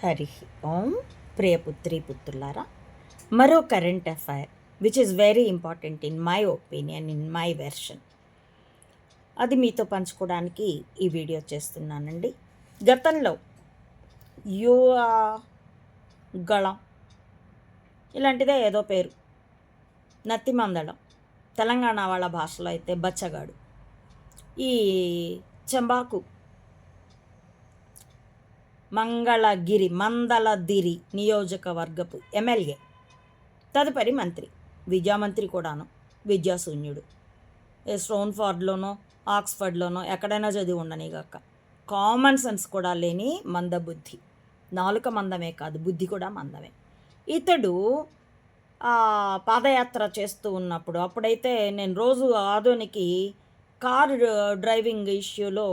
హరి ఓం ప్రియ పుత్రి పుత్రులారా మరో current affair which is very important in my opinion in my version అది మీతో పంచుకోవడానికి ఈ వీడియో చేస్తున్నానండి. గతంలో యువా గళం ఇలాంటిదే ఏదో పేరు నత్తిమందడం తెలంగాణ వాళ్ళ భాషలో అయితే బచ్చగాడు. ఈ చెంబాకు మంగళగిరి మందలదిరి నియోజకవర్గపు ఎమ్మెల్యే తదుపరి మంత్రి విద్యామంత్రి కూడాను విద్యాశూన్యుడు. ఏ స్టోన్ఫార్డ్లోనో ఆక్స్ఫర్డ్లోనో ఎక్కడైనా చదివి ఉండనిగాక కామన్ సెన్స్ కూడా లేని మందబుద్ధి. నాలుక మందమే కాదు బుద్ధి కూడా మందమే. ఇతడు పాదయాత్ర చేస్తూ ఉన్నప్పుడు అప్పుడైతే నేను రోజు ఆదోనికి కారు డ్రైవింగ్ ఇష్యూలో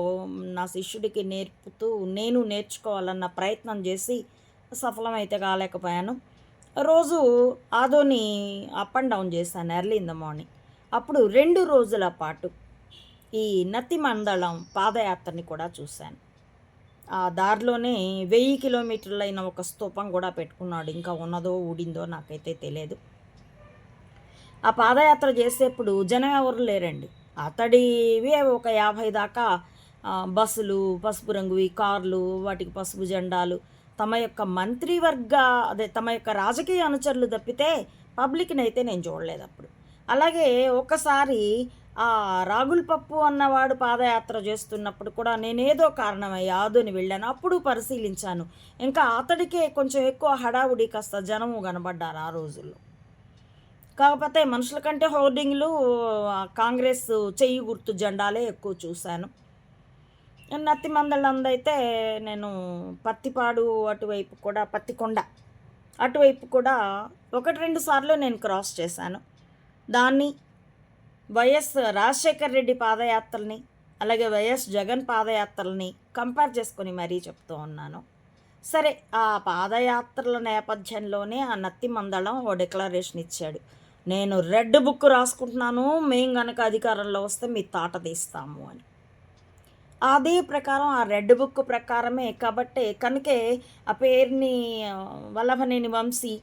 నా శిష్యుడికి నేర్పుతూ నేను నేర్చుకోవాలన్న ప్రయత్నం చేసి సఫలమైతే కాలేకపోయాను. రోజు ఆదోని అప్ అండ్ డౌన్ చేశాను ఎర్లీ ఇన్ ద మార్నింగ్ అప్పుడు రెండు రోజుల పాటు ఈ నత్తి మండలం పాదయాత్రని కూడా చూశాను. ఆ దారిలోనే వెయ్యి కిలోమీటర్లైన ఒక స్తూపం కూడా పెట్టుకున్నాడు. ఇంకా ఉన్నదో ఊడిందో నాకైతే తెలియదు ఆ పాదయాత్ర చేసేప్పుడు జనం ఎవరు లేరండి. అతడివే ఒక యాభై దాకా బస్సులు పసుపు రంగువి కార్లు వాటికి పసుపు జెండాలు. తమ యొక్క మంత్రివర్గ అదే తమ యొక్క రాజకీయ అనుచరులు తప్పితే పబ్లిక్ని అయితే నేను చూడలేదు అప్పుడు. అలాగే ఒకసారి ఆ రాగుల్ పప్పు అన్నవాడు పాదయాత్ర చేస్తున్నప్పుడు కూడా నేనేదో కారణమై ఆదుని వెళ్ళాను. అప్పుడు పరిశీలించాను. ఇంకా అతడికే కొంచెం ఎక్కువ హడావుడి కాస్త జనము కనబడ్డారు ఆ రోజుల్లో. కాకపోతే మనుషుల కంటే హోర్డింగ్లు కాంగ్రెస్ చెయ్యి గుర్తు జెండాలే ఎక్కువ చూశాను. నత్తి మందలందైతే నేను పత్తిపాడు అటువైపు కూడా పత్తికొండ అటువైపు కూడా ఒకటి రెండు సార్లు నేను క్రాస్ చేశాను. దాన్ని వైఎస్ రాజశేఖర్ రెడ్డి పాదయాత్రల్ని అలాగే వైఎస్ జగన్ పాదయాత్రల్ని కంపేర్ చేసుకొని మరీ చెప్తూ ఉన్నాను. సరే ఆ పాదయాత్రల నేపథ్యంలోనే ఆ నత్తి మందళం ఓ డిక్లరేషన్ ఇచ్చాడు. నేను రెడ్ బుక్ రాసుకుంటున్నాను మేము కనుక అధికారంలో వస్తే మీ తాట తీస్తాము అని. అదే ప్రకారం ఆ రెడ్ బుక్ ప్రకారమే కాబట్టే కనుకే ఆ పేరుని వల్లభనేని వంశీ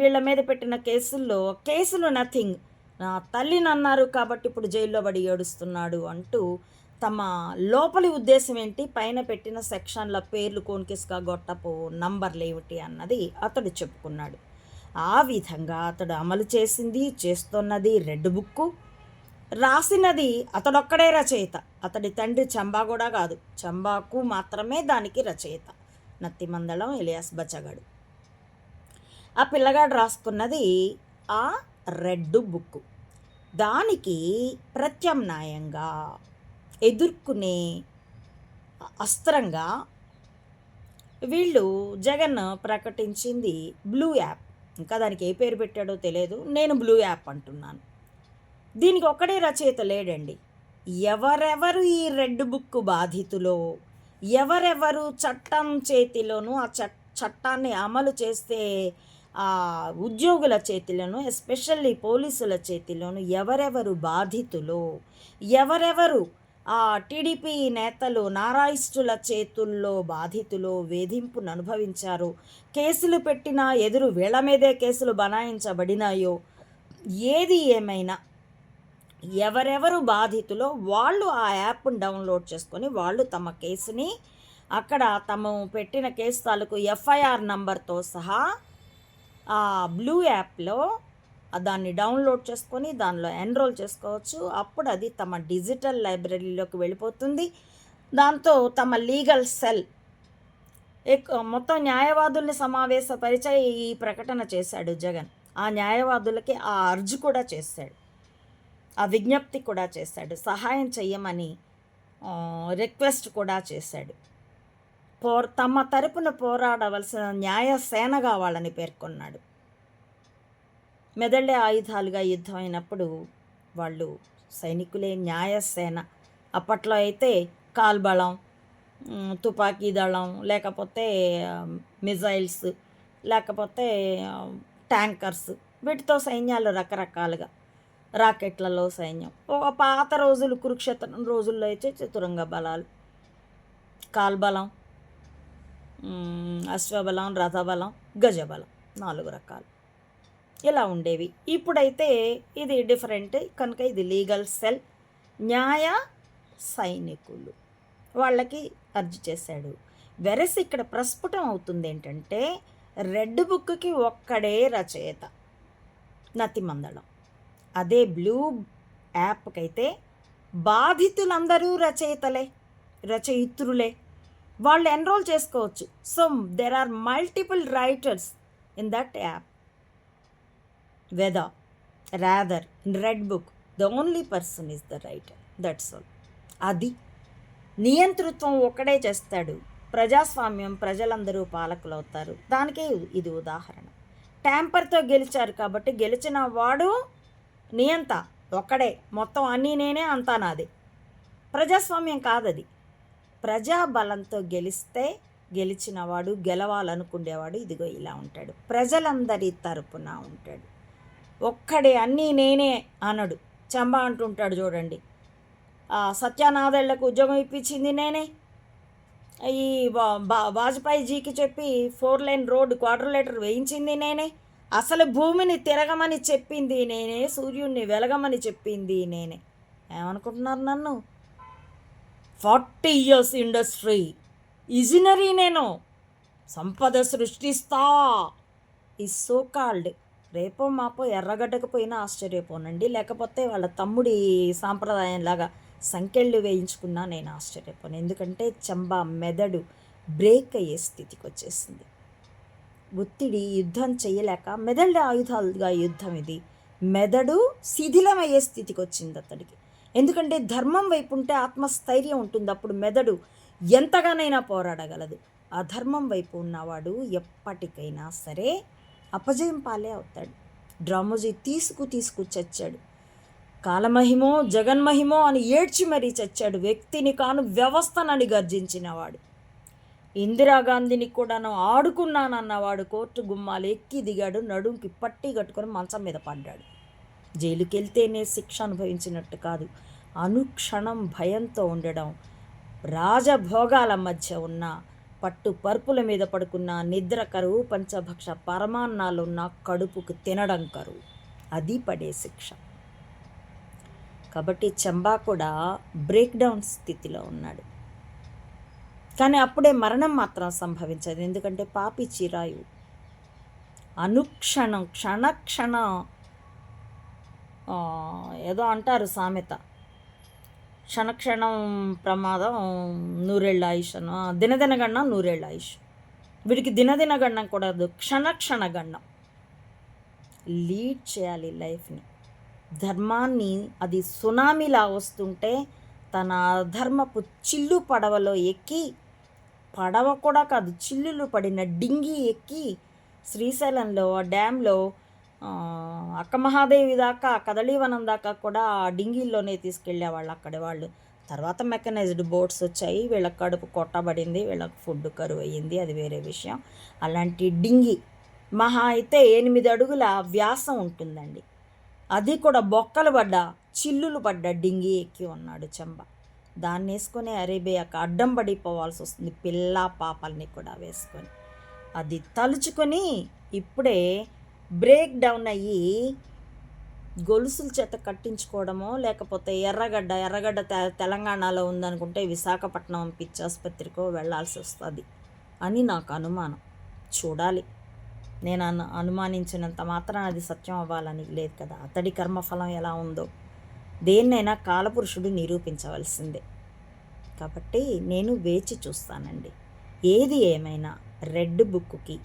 వీళ్ళ మీద పెట్టిన కేసుల్లో కేసులు నథింగ్. నా తల్లిని అన్నారు కాబట్టి ఇప్పుడు జైల్లో పడి ఏడుస్తున్నాడు అంటూ తమ లోపలి ఉద్దేశం ఏంటి? పైన పెట్టిన సెక్షన్ల పేర్లు కోన్కేసుగా గొట్టపు నంబర్లు ఏమిటి అన్నది అతడు చెప్పుకున్నాడు. ఆ విధంగా అతడు అమలు చేసింది చేస్తున్నది రెడ్ బుక్కు. రాసినది అతడొక్కడే రచయిత. అతడి తండ్రి చంబా కూడా కాదు. చంబాకు మాత్రమే దానికి రచయిత. నత్తిమందళం ఇలియాస్ బచ్చగాడు. ఆ పిల్లగాడు రాసుకున్నది ఆ రెడ్ బుక్ దానికి ప్రత్యామ్నాయంగా ఎదుర్కొనే అస్త్రంగా వీళ్ళు జగన్ ప్రకటించింది బ్లూ యాప్. ఇంకా దానికి ఏ పేరు పెట్టాడో తెలియదు. నేను బ్లూ యాప్ అంటున్నాను. దీనికి ఒక్కడే రచయిత లేడండి. ఎవరెవరు ఈ రెడ్ బుక్ బాధితులో? ఎవరెవరు చట్టం చేతిలోనూ ఆ చట్ చట్టాన్ని అమలు చేస్తే ఆ ఉద్యోగుల చేతిలోను ఎస్పెషల్లీ పోలీసుల చేతిలోను ఎవరెవరు బాధితులో? ఎవరెవరు టీడీపీ నేతలు నారాయిస్టుల చేతుల్లో బాధితులు వేధింపును అనుభవించారు. కేసులు పెట్టినా ఎదురు వీళ్ళ మీదే కేసులు బనాయించబడినాయో ఏది ఏమైనా ఎవరెవరు బాధితులో వాళ్ళు ఆ యాప్ను డౌన్లోడ్ చేసుకొని వాళ్ళు తమ కేసుని అక్కడ తమ పెట్టిన కేసు తాలూకు ఎఫ్ఐఆర్ నంబర్తో సహా ఆ బ్లూ యాప్లో దాన్ని డౌన్లోడ్ చేసుకొని దానిలో ఎన్రోల్ చేసుకోవచ్చు. అప్పుడు అది తమ డిజిటల్ లైబ్రరీలోకి వెళ్ళిపోతుంది. దాంతో తమ లీగల్ సెల్ ఎక్కువ మొత్తం న్యాయవాదుల్ని సమావేశపరిచే ఈ ప్రకటన చేశాడు జగన్. ఆ న్యాయవాదులకి ఆ అర్జు కూడా చేశాడు. ఆ విజ్ఞప్తి కూడా చేశాడు. సహాయం చెయ్యమని రిక్వెస్ట్ కూడా చేశాడు. పోర్ తమ తరపున పోరాడవలసిన న్యాయ సేనగా కావాలని పేర్కొన్నాడు. మెదళ్ళే ఆయుధాలుగా యుద్ధం అయినప్పుడు వాళ్ళు సైనికులే న్యాయసేన. అప్పట్లో అయితే కాల్బళం తుపాకీ దళం లేకపోతే మిజైల్స్ లేకపోతే ట్యాంకర్స్ వీటితో సైన్యాలు రకరకాలుగా రాకెట్లలో సైన్యం. ఒక పాత రోజులు కురుక్షేత్రం రోజుల్లో అయితే చతురంగ బలాలు. కాల్బలం అశ్వబలం రథబలం గజబలం నాలుగు రకాలు. ఇలా ఉండేవి? ఇప్పుడైతే ఇది డిఫరెంట్. కనుక ఇది లీగల్ సెల్. న్యాయ సైనికులు వాళ్ళకి అర్జీ చేశాడు. వెరస్ ఇక్కడ ప్రస్ఫుటం అవుతుంది ఏంటంటే రెడ్ బుక్కి ఒక్కడే రచయిత నతిమందళం అదే బ్లూ యాప్కైతే బాధితులందరూ రచయితలే రచయిత్రులే. వాళ్ళు ఎన్రోల్ చేసుకోవచ్చు. So there are multiple writers in that app whether rather red book the only person is the writer that's all అది నియంతృత్వం ఒక్కడే చేస్తాడు. ప్రజాస్వామ్యం ప్రజలందరూ పాలకులు అవుతారు దానికే ఇది ఉదాహరణ. ట్యాంపర్తో గెలిచారు కాబట్టి గెలిచిన వాడు నియంత ఒక్కడే. మొత్తం అన్నీ నేనే అంతా నాది. ప్రజాస్వామ్యం కాదది. ప్రజాబలంతో గెలిస్తే గెలిచినవాడు గెలవాలనుకునేవాడు ఇదిగో ఇలా ఉంటాడు. ప్రజలందరి తరపున ఉంటాడు. ఒక్కడే అన్నీ నేనే అనడు. చంబ అంటుంటాడు చూడండి. ఆ సత్యానాథళ్ళకు ఉద్యోగం ఇప్పించింది నేనే. ఈ బా- వాజ్పేయిజీకి చెప్పి four lane road quarter letter వేయించింది నేనే. అసలు భూమిని తిరగమని చెప్పింది నేనే సూర్యుడిని వెలగమని చెప్పింది నేనే. ఏమనుకుంటున్నారు నన్ను? Forty years industry. ఇజినరీ నేను. సంపద సృష్టిస్తా. ఈ సో కాల్డ్. రేపో మాపో ఎర్రగడ్డకు పోయినా ఆశ్చర్యపోనండి. లేకపోతే వాళ్ళ తమ్ముడి సాంప్రదాయంలాగా సంకెళ్ళు వేయించుకున్నా నేను ఆశ్చర్యపోను. ఎందుకంటే చంబా మెదడు బ్రేక్ అయ్యే స్థితికి వచ్చేసింది ఒత్తిడి యుద్ధం చేయలేక మెదడు ఆయుధాలుగా యుద్ధం ఇది. మెదడు శిథిలమయ్యే స్థితికి వచ్చింది అతడికి. ఎందుకంటే ధర్మం వైపు ఉంటే ఆత్మస్థైర్యం ఉంటుంది అప్పుడు మెదడు ఎంతగానైనా పోరాడగలదు. అధర్మం వైపు ఉన్నవాడు ఎప్పటికైనా సరే అపజయం పాలే అవుతాడు. డ్రామోజీ తీసుకు తీసుకు చచ్చాడు. కాలమహిమో జగన్మహిమో అని ఏడ్చి మరీ చచ్చాడు. వ్యక్తిని కాను వ్యవస్థనని గర్జించినవాడు. ఇందిరాగాంధీని కూడాను ఆడుకున్నానన్నవాడు. కోర్టు గుమ్మాలు ఎక్కి దిగాడు. నడుంకి పట్టి కట్టుకొని మంచం మీద పడ్డాడు. జైలుకి వెళ్తేనే శిక్ష అనుభవించినట్టు కాదు. అనుక్షణం భయంతో ఉండడం రాజభోగాల మధ్య ఉన్న పట్టు పరుపుల మీద పడుకున్న నిద్ర కరువు పంచభక్ష పరమాన్నాలున్న కడుపుకు తినడం కరువు అది పడే శిక్ష. కాబట్టి చంబా కూడా బ్రేక్ డౌన్ స్థితిలో ఉన్నాడు. కానీ అప్పుడే మరణం మాత్రం సంభవించదు. ఎందుకంటే పాపి చిరాయు. అనుక్షణం క్షణ ఏదో అంటారు సామెత. క్షణక్షణం ప్రమాదం నూరేళ్ళ ఆయుష్ అను. దినదినగణం నూరేళ్ళ ఆయుష్. వీడికి దినదినగణం కూడా క్షణక్షణ క్షణ లీడ్ చేయాలి లైఫ్ని. ధర్మాన్ని అది సునామీలా వస్తుంటే తన అధర్మపు చిల్లు పడవలో ఎక్కి పడవ కూడా కాదు చిల్లులు పడిన డింగి ఎక్కి శ్రీశైలంలో ఆ డ్యాంలో అక్క మహాదేవి దాకా కదలీవనం దాకా కూడా ఆ డింగిల్లోనే తీసుకెళ్ళేవాళ్ళు అక్కడి వాళ్ళు. తర్వాత మెకనైజ్డ్ బోట్స్ వచ్చాయి. వీళ్ళకి కడుపు కొట్టబడింది వీళ్ళకి ఫుడ్ కరువు అయ్యింది అది వేరే విషయం. అలాంటి డింగి మహా అయితే ఎనిమిది అడుగుల వ్యాసం ఉంటుందండి. అది కూడా బొక్కలు పడ్డ చిల్లులు పడ్డ డింగి ఎక్కి ఉన్నాడు చెంబ. దాన్ని వేసుకొని అరేబియాకు అడ్డం పడిపోవాల్సి వస్తుంది పిల్ల పాపల్ని కూడా వేసుకొని. అది తలుచుకొని ఇప్పుడే బ్రేక్ డౌన్ అయ్యి గొలుసుల చేత కట్టించుకోవడమో లేకపోతే ఎర్రగడ్డ ఎర్రగడ్డ తె- తెలంగాణలో ఉందనుకుంటే విశాఖపట్నం పిచ్చాసుపత్రికో ఆసుపత్రికో వెళ్ళాల్సి వస్తుంది అని నాకు అనుమానం. చూడాలి. నేను అను అనుమానించినంత మాత్రం అది సత్యం అవ్వాలని లేదు కదా. అతడి కర్మఫలం ఎలా ఉందో దేన్నైనా కాలపురుషుడు నిరూపించవలసిందే. కాబట్టి నేను వేచి చూస్తానండి. ఏది ఏమైనా రెడ్ బుక్కి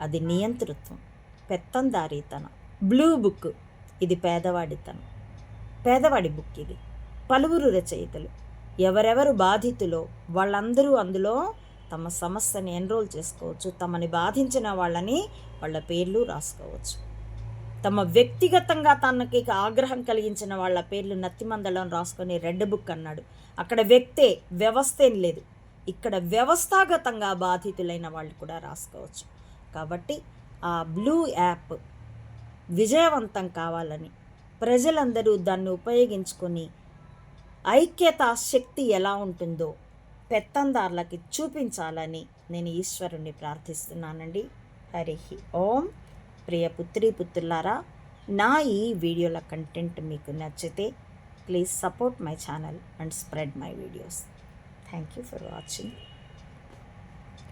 అది నియంతృత్వం. పెత్తందారీతనం. Blue book. ఇది పేదవాడితనం. పేదవాడి బుక్ ఇది. పలువురు రచయితలు. ఎవరెవరు బాధితులో వాళ్ళందరూ అందులో తమ సమస్యని ఎన్రోల్ చేసుకోవచ్చు. తమని బాధించిన వాళ్ళని వాళ్ళ పేర్లు రాసుకోవచ్చు. తమ వ్యక్తిగతంగా తనకి ఆగ్రహం కలిగించిన వాళ్ళ పేర్లు నత్తిమందలం రాసుకొని రెడ్ బుక్ అన్నాడు. అక్కడ వ్యక్తే వ్యవస్థ ఏం లేదు. ఇక్కడ వ్యవస్థాగతంగా బాధితులైన వాళ్ళు కూడా రాసుకోవచ్చు. కాబట్టి ఆ బ్లూ యాప్ విజయవంతం కావాలని ప్రజలందరూ దాన్ని ఉపయోగించుకొని ఐక్యత శక్తి ఎలా ఉంటుందో పెత్తందారులకి చూపించాలని నేను ఈశ్వరుణ్ణి ప్రార్థిస్తున్నానండి. హరి ఓం. ప్రియ పుత్రి పుత్రులారా నా ఈ వీడియోల కంటెంట్ మీకు నచ్చితే please support my channel and spread my videos. Thank you for watching.